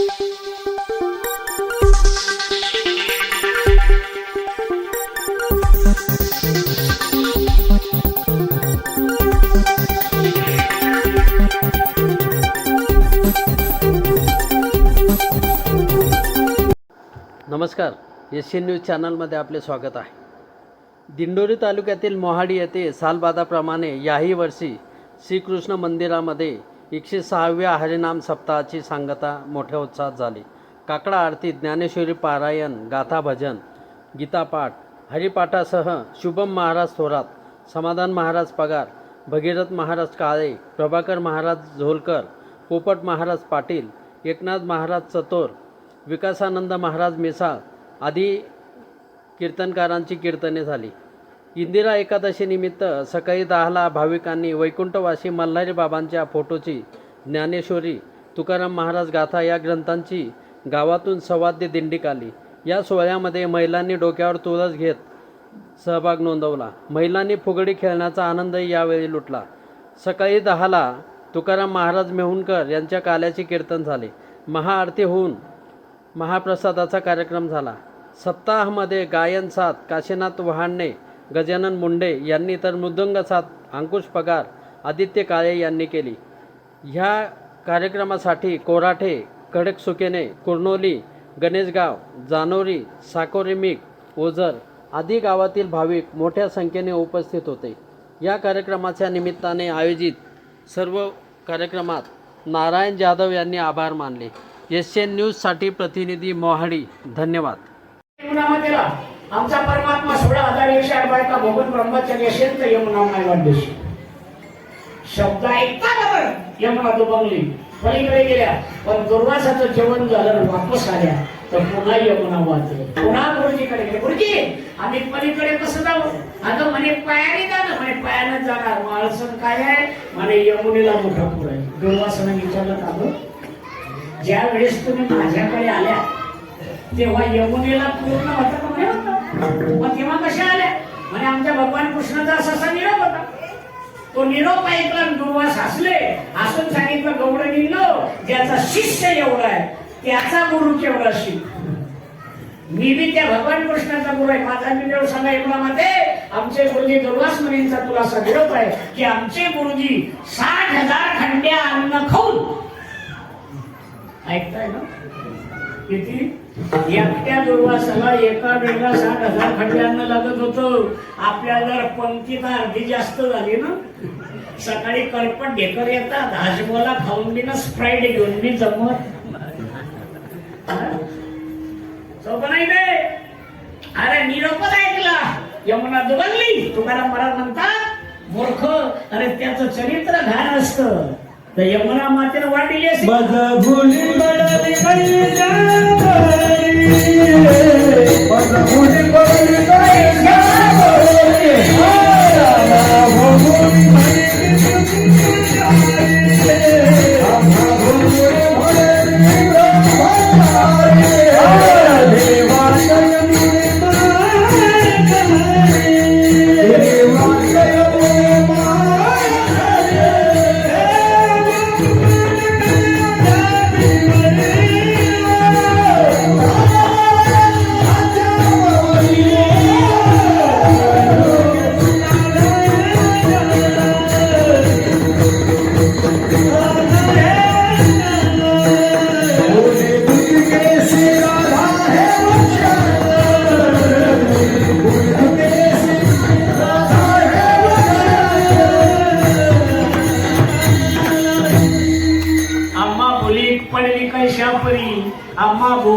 नमस्कार Asian news चॅनलमध्ये आपले स्वागत आहे. दिंडोरी तालुक्यातील मोहाडी येथे सालबादाप्रमाणे याही वर्षी श्रीकृष्ण मंदिरामध्ये एकशे सहाव्या हरिनाम सप्ताहाची सांगता मोठ्या उत्साहात झाली. काकडा आरती ज्ञानेश्वरी पारायण गाथा भजन गीतापाठ हरिपाठासह शुभम महाराज थोरात समाधान महाराज पगार भगीरथ महाराज काळे प्रभाकर महाराज झोलकर पोपट महाराज पाटील एकनाथ महाराज चतोर विकासानंद महाराज मिसाळ आदी कीर्तनकारांची कीर्तने झाली. इंदिरा एकादशीनिमित्त सकाळी दहाला भाविकांनी वैकुंठवासी मल्हारी बाबांच्या फोटोची ज्ञानेश्वरी तुकाराम महाराज गाथा या ग्रंथांची गावातून सवाद्य दिंडी काली या सोहळ्यामध्ये महिलांनी डोक्यावर तुळस घेत सहभाग नोंदवला. महिलांनी फुगडी खेळण्याचा आनंदही यावेळी लुटला. सकाळी दहाला तुकाराम महाराज मेहुणकर यांच्या काल्याचे कीर्तन झाले. महाआरती होऊन महाप्रसादाचा कार्यक्रम झाला. सप्ताहामध्ये गायन साथ काशीनाथ वहाणे गजानन मुंडे यांनी तर मृदंग साथ अंकुश पगार आदित्य काळे यांनी केली. ह्या कार्यक्रमासाठी कोराठे कडक सुकेने कुर्नोली गणेशगाव जानोरी साकोरेमिक ओझर आदी गावातील भाविक मोठ्या संख्येने उपस्थित होते. या कार्यक्रमाच्या निमित्ताने आयोजित सर्व कार्यक्रमात नारायण जाधव यांनी आभार मानले. एस एन न्यूजसाठी प्रतिनिधी मोहाडी धन्यवाद. आमचा परमात्मा सोळा हजार एकशे आठ बायका भोगून असेल तर यमुना माय वाढदिवस शब्द ऐकता बरोबर यमुना दुबंगली. पलीकडे गेल्या. पण दुर्वासाचं जेवण झालं वापस आल्या. तर पुन्हा यमुना वाचले पुन्हा गुरुजीकडे गेले. गुरुजी आम्ही पलीकडे कसं जाऊ? अगं म्हणे पायाने जाणं म्हणे पायानं जाणार. माळसण काय आहे? म्हणे यमुनेला मोठा पूर आहे. दुर्वासानं विचारलं का ज्या वेळेस तुम्ही माझ्याकडे आल्या तेव्हा यमुनेला पूर्ण होता का? मग तेव्हा कशा आल्या? म्हणे आमच्या भगवान कृष्णाचा असा निरोप होता. तो निरोप ऐकला दुर्वास हसले हसून सांगितलं गौड निघलो ज्याचा शिष्य एवढा आहे त्याचा गुरु केवढा शिक मी बी त्या भगवान कृष्णाचा गुरु आहे. माझा मी देव सांगा मध्ये आमचे गुरुजी दुर्वास मुनींचा तुला असा निरोप आहे की आमचे गुरुजी साठ हजार खंड्या अन्न खाऊन. ऐकताय ना? किती? एकट्या दुर्वासाला एका वेळेला साठ हजार खड्ड्यांना लागत होतं. आपल्या जर पंक्तीत अर्धी जास्त झाली ना? सकाळी करपट ढेकर येतात. हाजमोला खाऊन मी ना स्प्राईट घेऊन मी जमत. सोप नाही रे अरे निरोपच ऐकला यमुना दुबलली. तुकाराम महाराज म्हणतात मूर्ख. अरे त्याचं चरित्र घाण असतं. तर यमुना मातेने वाढलेली असते बज भुली बडली बज भुली बडली आम्हा बोली